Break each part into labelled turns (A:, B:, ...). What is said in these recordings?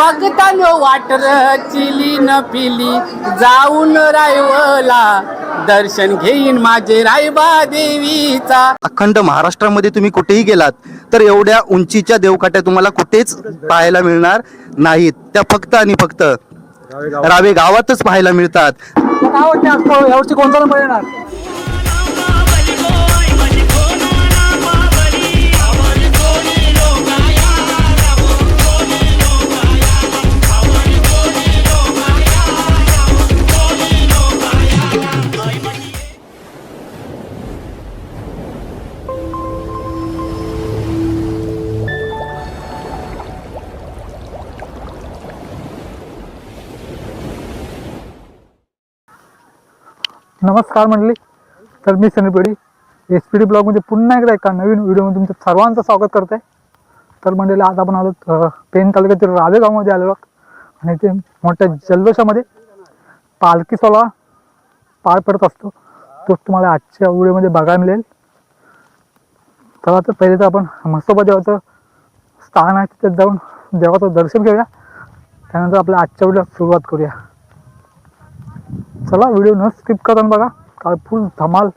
A: बघतानो water chilli न पिली जाऊन रायवला. दर्शन घेईन माझे रायबा देवीचा.
B: अखंड महाराष्ट्रामध्ये तुम्ही कुठेही गेलात तर एवढ्या उंचीच्या देवकाट्या तुम्हाला कुठेच पाहायला मिळणार नाहीत. त्या फक्त आणि फक्त रावे गावातच पाहायला मिळतात.
C: काय वाटते यावर्षी कोणता नंबर येणार? नमस्कार मंडळी. तर मी सनीपेढी एस पी डी ब्लॉगमध्ये पुन्हा एकदा एका नवीन व्हिडिओमध्ये तुमचं सर्वांचं स्वागत करत आहे तर मंडळी आज आपण आलो पेन तालुक्यातील रावे गावामध्ये आलेलो आणि ते मोठ्या जल्लोषामध्ये पालखी सोहळा पार पडत असतो. तो तुम्हाला आजच्या व्हिडिओमध्ये बघायला मिळेल. चला तर पहिले तर आपण म्हसोबा देवाचं स्थान आहे तिथे जाऊन देवाचं दर्शन घेऊया. त्यानंतर आपल्या आजच्या व्हिडिओला सुरुवात करूया. चला व्हिडिओ न स्किप करून बघा. काय फुल धमाल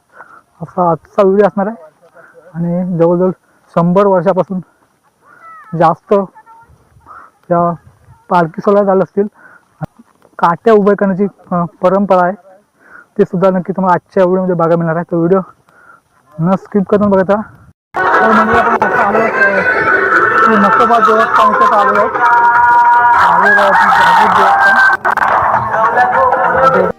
C: असा आजचा व्हिडिओ असणार आहे. आणि जवळजवळ शंभर वर्षापासून जास्त या पालखी सोहळा झालं असतील. काट्या उभ्या करण्याची परंपरा आहे. ते सुद्धा नक्की तुम्हाला आजच्या व्हिडिओमध्ये बघायला मिळणार आहे. तो व्हिडिओ न स्किप करून बघायचा तर म्हणजे आपण आलो नकोबा देवस्थान इथं आलेलो आलेगावातील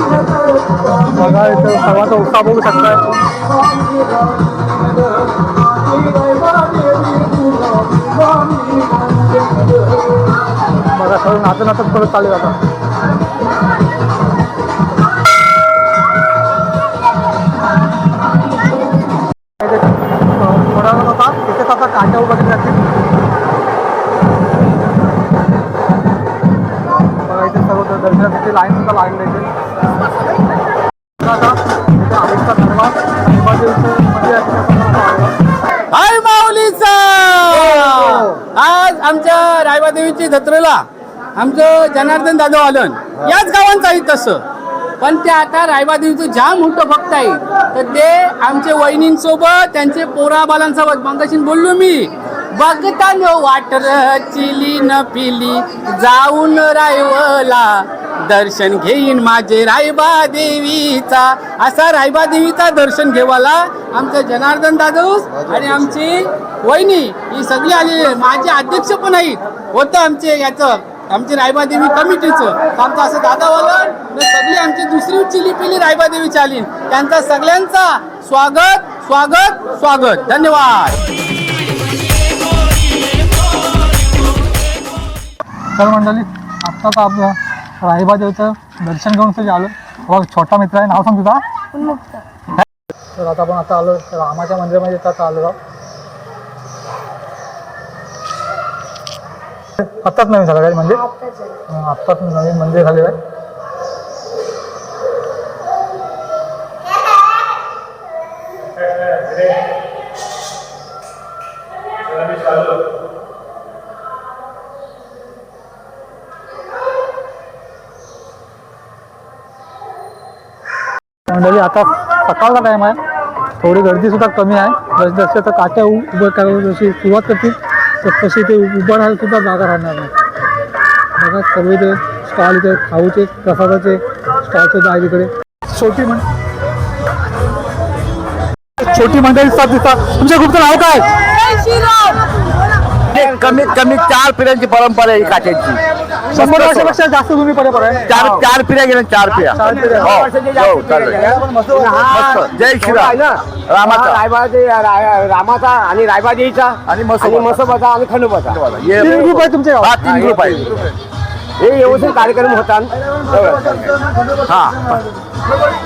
C: जागृत देवस्थान बघा इथं सर्वांचा उत्साह बघू शकताय बघा सर्व नाचत नाचत परत चालू आहे आता इथे, अं, थोडा वेळ होता तिथेच आता काट्या उभा केल्या जातील बघा इथे सर्व दर्शनासाठी लाईन सुद्धा लागले इथे
A: आमच्या जत्रेला आमचं जनार्दन दादा आलन याच गावांचं आहे तसं. पण ते आता रायबादेवीचं जाम मोठं भक्त आहे. तर ते आमच्या वहिनींसोबत त्यांचे पोराबालांसोबत मगाशी बोललो मी बघताना वाटर चिली न पिली जाऊन रायवला. दर्शन घेईन माझे रायबा देवीचा. असा रायबा देवीचा दर्शन घेवाला आमचं जनार्दन दादूस आणि आमची वहिनी ही सगळी आलेली माझे अध्यक्ष पण आहेत. होतं आमचे याचं आमची रायबा देवी कमिटीचं. आमचं असं दादावालं न सगळी आमची दुसरी चिली पिली रायबादेवीची आली त्यांचा सगळ्यांचा स्वागत स्वागत स्वागत. धन्यवाद.
C: तर मंडळी आत्ताच तर आपलं राहिबा देवचं दर्शन घेऊन तरी आलो. बघ छोटा मित्र आहे. नाव सांग तुझा. तर आता आपण आता आलो. रामाच्या मंदिरामध्ये आता आलो. आत्ताच नवीन झालं काय म्हणजे आत्ताच नवीन मंदिर झालेलं आहे. मंडळी आता सकाळचा टाईम आहे. थोडी गर्दी सुद्धा कमी आहे. जसे जसे तर काट्या उभं करायला जशी सुरुवात करतील तर तशी ते उभं राहायला सुद्धा जागा राहणार नाही. बघा सर्व ते स्टॉल इथे खाऊचे प्रसादाचे स्टॉल सुद्धा आहे तिकडे. छोटी म्हण छोटी मंडळी दिसतात दिसतात तुमच्या ग्रुपचं नाव काय?
B: कमीत कमी चार पिढ्यांची परंपरा आहे ही काट्यांची.
C: शंभर वर्षापेक्षा जास्त तुम्ही पडे पडे.
B: चार चार पिढ्या गेल्या चार पिढ्या.
C: चार पिढ्या.
B: हो, हो, चालेल. मस्त. जय श्रीराम. रामाचा.
D: रायबादे रामाचा आणि रायबादेवीचा
B: आणि
D: आणि
B: मसोबा
D: मसोबाचा आणि खंडोबाचा.
B: ये-
C: तीन ग्रुप आहे तुमचे
B: हा तीन ग्रुप आहे.
D: हे व्यवस्थित कार्यक्रम होतात.
E: हा.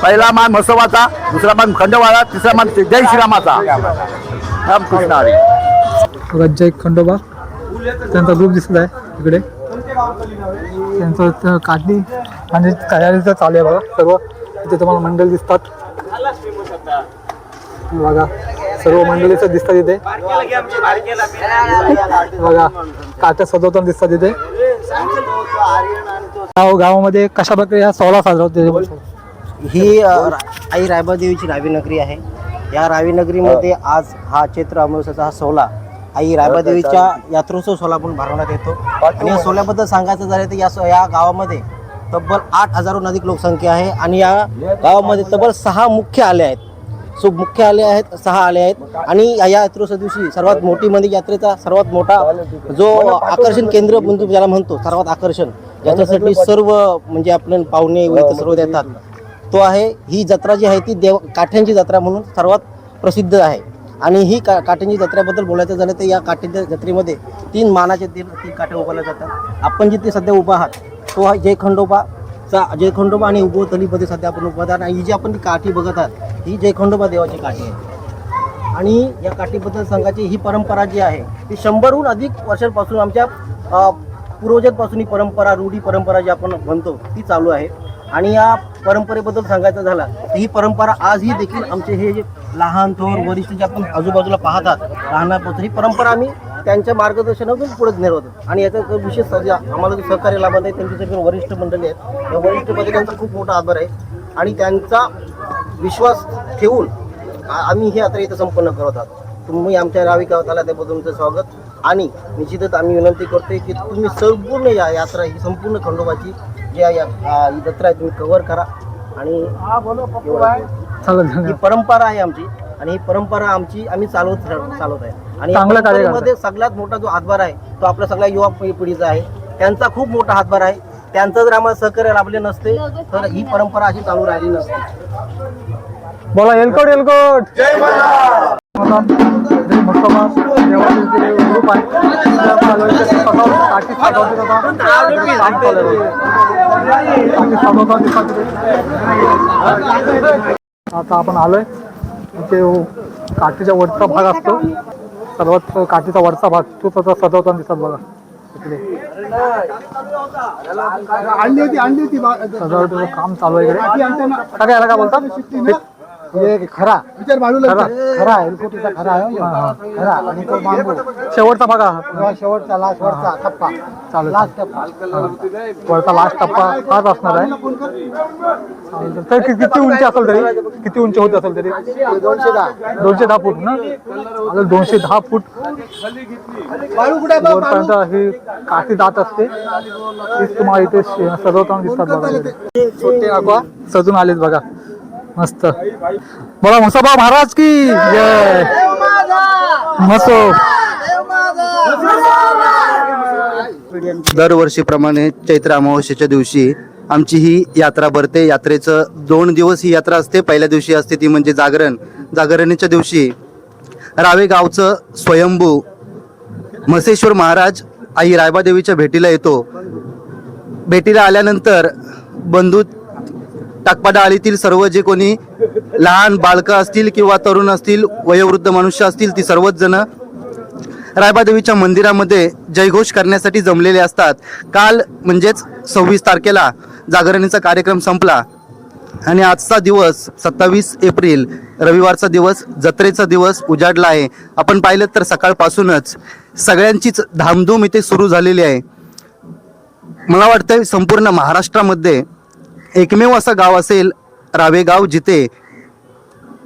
E: पहिला मान म्हसोबाचा दुसरा मान खंडोबाचा तिसरा मान जय श्रीरामाचा. रामकृष्ण हरी.
C: बघा जय खंडोबा. त्यांचा ग्रुप दिसत आहे तिकडे त्यांचं काठी काढणी आणि तयारीचं चालू आहे बघा सर्व. इथे तुम्हाला मंडळ दिसतात. बघा सर्व मंडळीचं दिसतात इथे. बघा काट्या सजवताना दिसतात इथे. गाव गावामध्ये कशा प्रकारे हा सोहळा साजरा होतो
F: ही आई रायबादेवीची रावी नगरी आहे. या रावी नगरीमध्ये आज हा चैत्र अमावस्याचा हा सोहळा आई रायबादेवीच्या यात्रोत्सव पण भरवण्यात येतो. आणि या सोहळ्याबद्दल सांगायचं झालं तर या सो- या गावामध्ये तब्बल आठ हजारहून अधिक लोकसंख्या आहे आणि या गावामध्ये तब्बल सहा मुख्य आले आहेत. सो मुख्य आले आहेत सहा आले आहेत. आणि या यात्रोत्सव दिवशी सर्वात मोठी म्हणजे यात्रेचा सर्वात मोठा जो आकर्षण केंद्र बिंदू ज्याला म्हणतो सर्वात आकर्षण ज्याच्यासाठी सर्व म्हणजे आपले पाहुणे व इतर सर्व येतात तो आहे ही जत्रा जी आहे ती देव काठ्यांची जत्रा म्हणून सर्वात प्रसिद्ध आहे. आणि ही का काठ्यांची जत्रेबद्दल बोलायचं झालं तर या काठ्यांच्या जत्रेमध्ये तीन मानाचे तीन तीन काटे उभारल्या जातात. आपण जिथे सध्या उभा आहात तो आहे जय खंडोबाचा जय खंडोबा आणि उभोतलीमध्ये सध्या आपण उभा आहात. आणि ही जी आपण ती काठी बघत आहात ही जय खंडोबा देवाची काठी आहे. आणि या काठीबद्दल सांगायची ही परंपरा जी आहे ती शंभरहून अधिक वर्षांपासून आमच्या पूर्वजांपासून ही परंपरा रूढी परंपरा जी आपण म्हणतो ती चालू आहे. आणि या परंपरेबद्दल सांगायचं झालं ही परंपरा आजही देखील आमचे हे जे लहान थोर वरिष्ठ जे आपण आजूबाजूला पाहतात लहानापासून ही परंपरा आम्ही त्यांच्या मार्गदर्शनातून पुढे नेरवतो. आणि याचा विशेष आम्हाला जे सहकार्य लाभत आहे त्यांच्यासाठी वरिष्ठ मंडळी आहेत. या वरिष्ठ मंडळींचा खूप मोठा आभार आहे. आणि त्यांचा विश्वास ठेवून आम्ही ही यात्रा इथं संपन्न करत आहोत. तुम्ही आमच्या रावी गावात आला त्याबद्दल तुमचं स्वागत. आणि निश्चितच आम्ही विनंती करतोय की तुम्ही संपूर्ण या यात्रा ही संपूर्ण खंडोबाची जी या जत्रा आहे तुम्ही कव्हर करा. आणि
C: चालेल
F: ही
C: धन्यवाद
F: परंपरा आहे आमची आणि ही परंपरा आमची आम्ही चालवत चालवत आहे. आणि या
C: चांगलं कार्य करताय.
F: परंपरेमध्ये सगळ्यात मोठा जो हातभार आहे तो आपल्या सगळ्या युवा पि- पिढीचा आहे. त्यांचा खूप मोठा हातभार आहे. त्यांचं जर आम्हाला सहकार्य लाभले नसते तर ही परंपरा अशी चालू राहिली नसते.
C: बोला एलकोट एलकोट. जय देवाचे आहे काठी. काठी. आता आपण आलोय. इथे काठीचा वरचा भाग असतो. सर्वात काठीचा वरचा भाग तो त्याचा सजवताना दिसतात बघा. इकडे. सजावटीचं काम चालू आहे इकडे. काय याला काय बोलतात?
G: खरा. खरा खरा एलकोटीचा खरा आहे खरा. आणि तो बांबू.
C: शेवटचा भाग हा.
G: किंवा शेवटचा लास्ट वरचा टप्पा.
C: चालेल.
G: लास्ट टप्पा.
C: वरचा लास्ट टप्पा हाच असणार आहे. तर कि- किती उंची असेल तरी? किती उंची होत असेल तरी?
G: दोनशे दहा.
C: दोनशे दहा फूट ना? दोनशे दहा फूट. वरपर्यंत ही काठी जात असते तीच तुम्हाला इथे श- सजवताना दिसतात बघा. छोटे अगवा सजून आलेत बघा. मस्त. बोला मुसाबा महाराज की जय.
B: दरवर्षीप्रमाणे चैत्र अमावस्येच्या दिवशी आमची ही यात्रा भरते. यात्रेचं दोन दिवस ही यात्रा असते. पहिल्या दिवशी असते ती म्हणजे जागरण. जागरणीच्या दिवशी रावे गावचं स्वयंभू मसेश्वर महाराज आई रायबादेवीच्या भेटीला येतो. भेटीला आल्यानंतर बंधू टाकपाडा आळीतील सर्व जे कोणी लहान बालकं असतील किंवा तरुण असतील वयोवृद्ध मनुष्य असतील ती सर्वच जण रायबादेवीच्या मंदिरामध्ये जयघोष करण्यासाठी जमलेले असतात. काल म्हणजेच सव्वीस तारखेला जागरणीचा कार्यक्रम संपला. आणि आजचा दिवस सत्तावीस एप्रिल रविवारचा दिवस जत्रेचा दिवस उजाडला आहे. आपण पाहिलं तर सकाळपासूनच सगळ्यांचीच धामधूम इथे सुरू झालेली आहे. मला वाटतं संपूर्ण महाराष्ट्रामध्ये एकमेव असं गाव असेल रावेगाव जिथे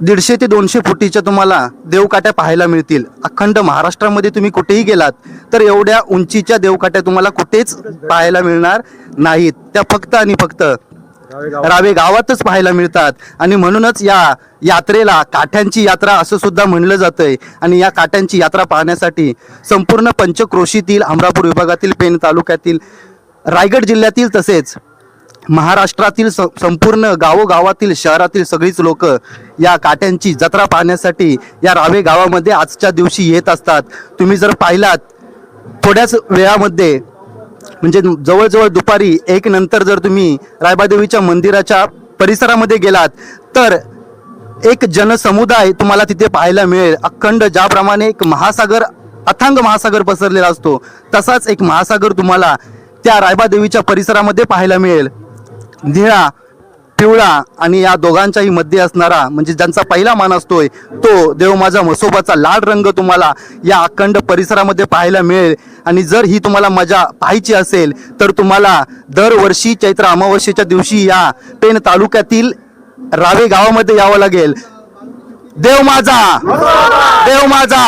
B: दीडशे ते दोनशे फुटीच्या तुम्हाला देवकाट्या पाहायला मिळतील. अखंड महाराष्ट्रामध्ये तुम्ही कुठेही गेलात तर एवढ्या उंचीच्या देवकाट्या तुम्हाला कुठेच पाहायला मिळणार नाहीत. त्या फक्त आणि फक्त रावे गावातच पाहायला मिळतात. आणि म्हणूनच या यात्रेला काठ्यांची यात्रा असं सुद्धा म्हणलं जातंय. आणि या काठ्यांची यात्रा पाहण्यासाठी संपूर्ण पंचक्रोशीतील अमरापूर विभागातील पेण तालुक्यातील रायगड जिल्ह्यातील तसेच महाराष्ट्रातील स- संपूर्ण गावोगावातील शहरातील सगळीच लोक या काट्यांची जत्रा पाहण्यासाठी या रावे गावामध्ये आजच्या दिवशी येत असतात. तुम्ही जर पाहिलात थोड्याच वेळामध्ये म्हणजे जवळजवळ दुपारी एक नंतर जर तुम्ही रायबादेवीच्या मंदिराच्या परिसरामध्ये गेलात तर एक जनसमुदाय तुम्हाला तिथे पाहायला मिळेल. अखंड ज्याप्रमाणे एक महासागर अथांग महासागर पसरलेला असतो तसाच एक महासागर तुम्हाला त्या रायबादेवीच्या परिसरामध्ये पाहायला मिळेल. निळा पिवळा आणि या दोघांच्याही मध्ये असणारा म्हणजे ज्यांचा पहिला मान असतोय तो देव माझा म्हसोबाचा लाल रंग तुम्हाला या अखंड परिसरामध्ये पाहायला मिळेल. आणि जर ही तुम्हाला मजा पाहायची असेल तर तुम्हाला दरवर्षी चैत्र अमावस्येच्या दिवशी या पेण तालुक्यातील रावे गावामध्ये यावं लागेल. देव माझा! देव माझा!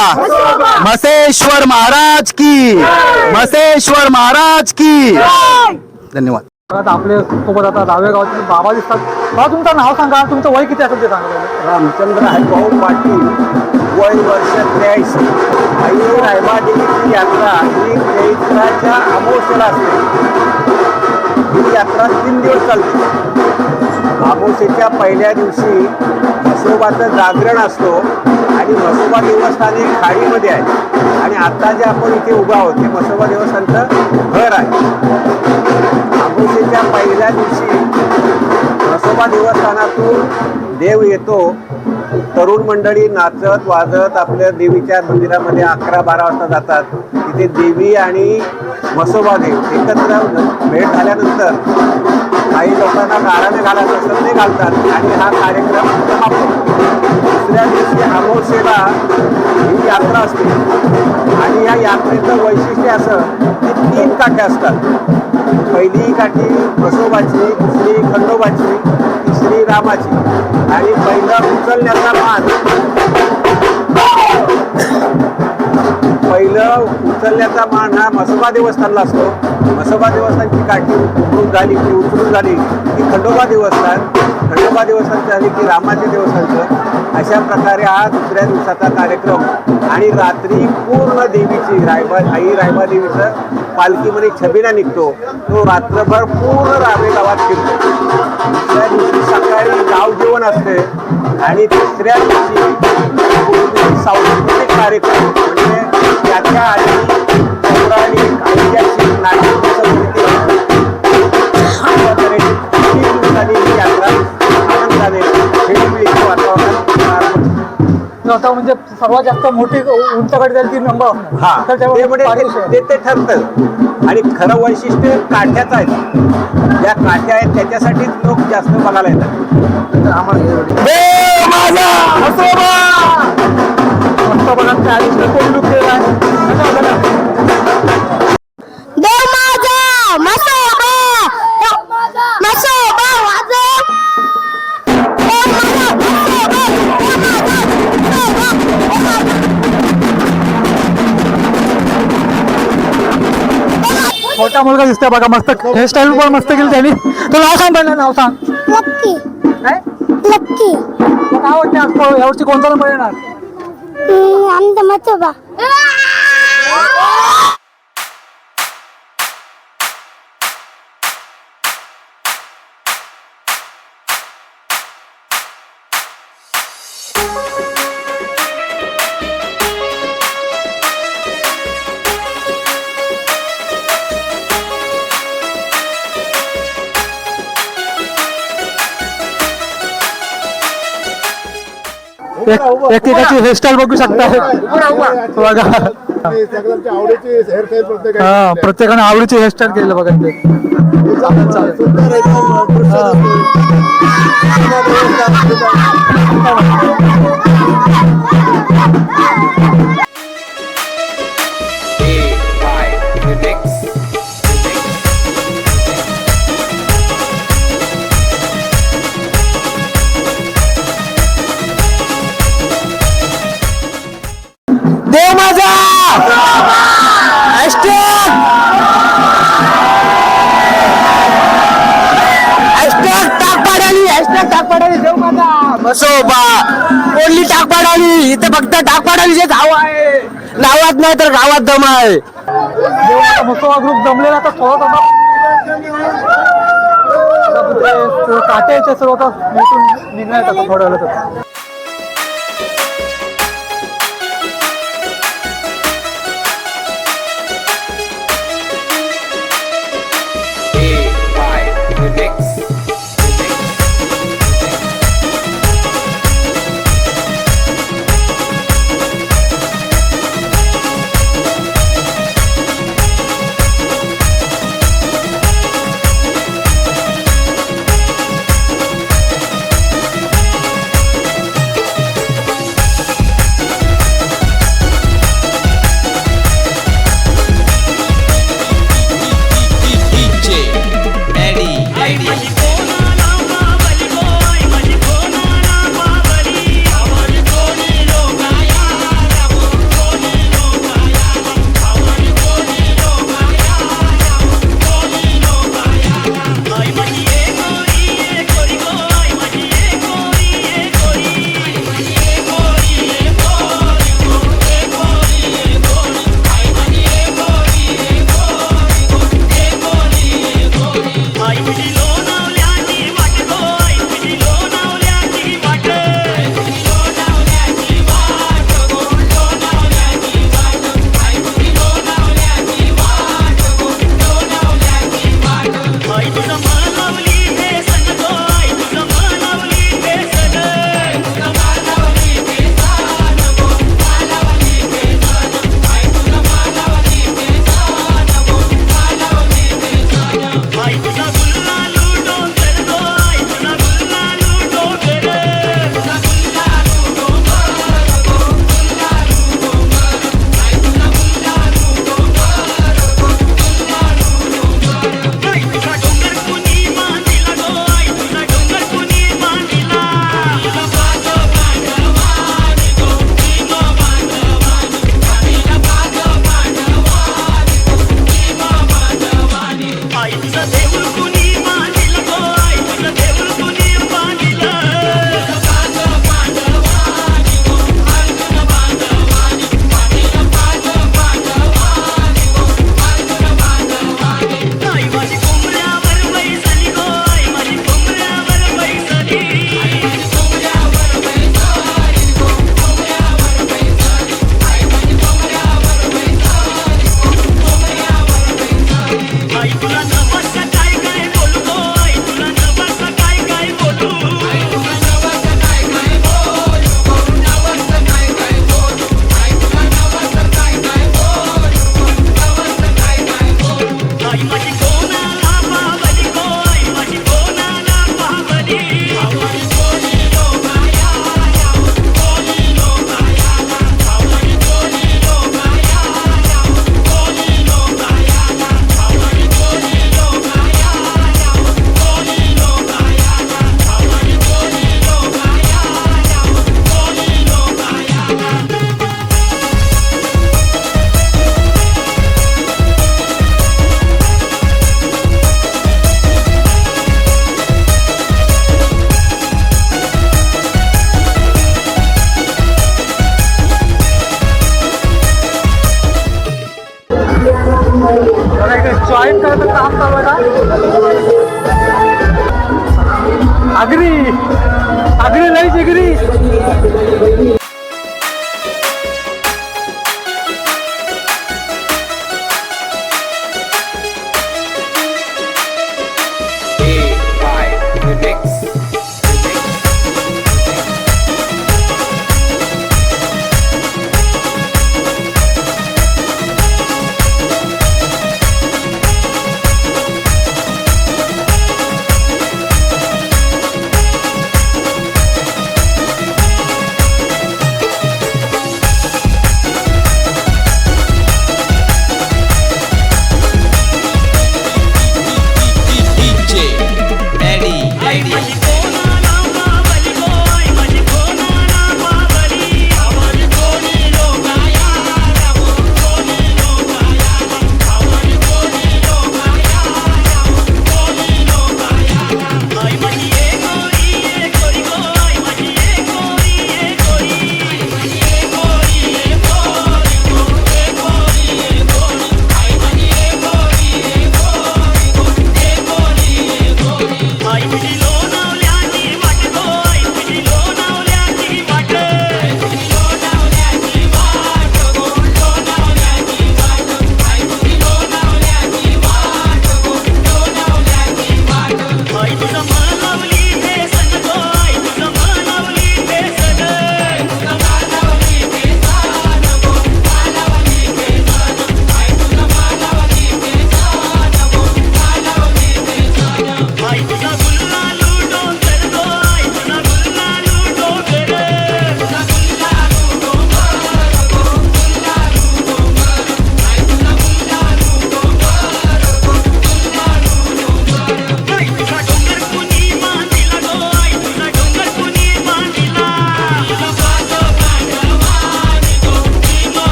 B: मसेश्वर महाराज की! मसेश्वर महाराज की! धन्यवाद.
C: आता आपले सोबत आता दावेगावचे गावातील बाबा दिसतात. बाबा तुमचं नाव सांगा. तुमचं वय किती असेल ते सांगा पहिले.
D: रामचंद्र हरिभाऊ पाटील. वय वर्ष त्र्याऐंशी. आई रायबादेवीची यात्रा ही चैत्राच्या अमावस्येला असते. ही यात्रा तीन दिवस चालते. अमावस्येच्या पहिल्या दिवशी म्हसोबाचं जागरण असतो आणि म्हसोबा देवस्थान हे खाडीमध्ये आहे. आणि आता जे आपण इथे उभा आहोत ते म्हसोबा देवस्थानचं घर आहे. अमावस्येच्या पहिल्या दिवशी म्हसोबा देवस्थानातून देव येतो. तरुण मंडळी नाचत वाजत आपल्या देवीच्या मंदिरामध्ये अकरा बारा वाजता जातात. तिथे देवी आणि मसोबा देव एकत्र भेट झाल्यानंतर काही लोकांना गाळाने घालायचं असेल ते घालतात आणि हा कार्यक्रम दुसऱ्या दिवशी अमोसेला ही यात्रा असते. आणि या यात्रेचं वैशिष्ट्य असं की तीन काठ्या असतात. पहिली काठी बसोबाची दुसरी खंडोबाची तिसरी रामाची. आणि पहिलं उचलण्याचा मान बदलण्याचा मान हा मसोबा देवस्थानला असतो. मसोबा देवस्थानची काठी उचलून झाली की उचलून झाली की खंडोबा देवस्थान. खंडोबा देवस्थान झाली की रामाचे देवस्थानचं अशा प्रकारे हा दुसऱ्या दिवसाचा कार्यक्रम. आणि रात्री पूर्ण देवीची रायबा आई रायबा देवीचं पालखीमध्ये छबिना निघतो. तो रात्रभर पूर्ण रावे गावात फिरतो. दुसऱ्या दिवशी सकाळी गाव जेवण असते. आणि तिसऱ्या दिवशी सांस्कृतिक कार्यक्रम. म्हणजे त्याच्या आधी पौराणिक ऐतिहासिक नाटक संस्कृती अशा तऱ्हेची तीन दिवसांनी ही यात्रा आनंदाने खेळीमेळीचं वातावरण पार पडते.
C: आता म्हणजे सर्वात जास्त मोठी उंचाकडे जाईल ती नंबर
D: हा ते म्हणजे. ते- ते ठरतं आणि खरं वैशिष्ट्य काठ्याचं आहे ज्या काठ्या आहेत त्याच्यासाठीच लोक जास्त बघायला येतात
C: मस्त बघा त्या मोठा मुलगा दिसतोय बघा मस्त हेअरस्टाईल पण मस्त केली त्यांनी. तो नाव सांग पहिलं नाव सांग.
H: लक्की
C: काय?
H: लक्की
C: तो काय वाटते आज तो यावर्षी कोणता नंबर येणार?
H: आमचा मसोबा
C: एक- एकेकाची हेअरस्टाईल बघू शकता. बघा. हा प्रत्येकाने आवडीची हेअरस्टाईल केलं बघा ते. चालेल चालेल पाडाली टाक पाडाली देव माझा मसोबा कोणली टाक इथे फक्त टाकपाडालीचे गाव आहे. नावात नाही तर गावात दम आहे. मसोबा ग्रुप जमलेला तर थोडा काट्याचे सर्व निघणार आता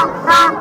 F: 上上。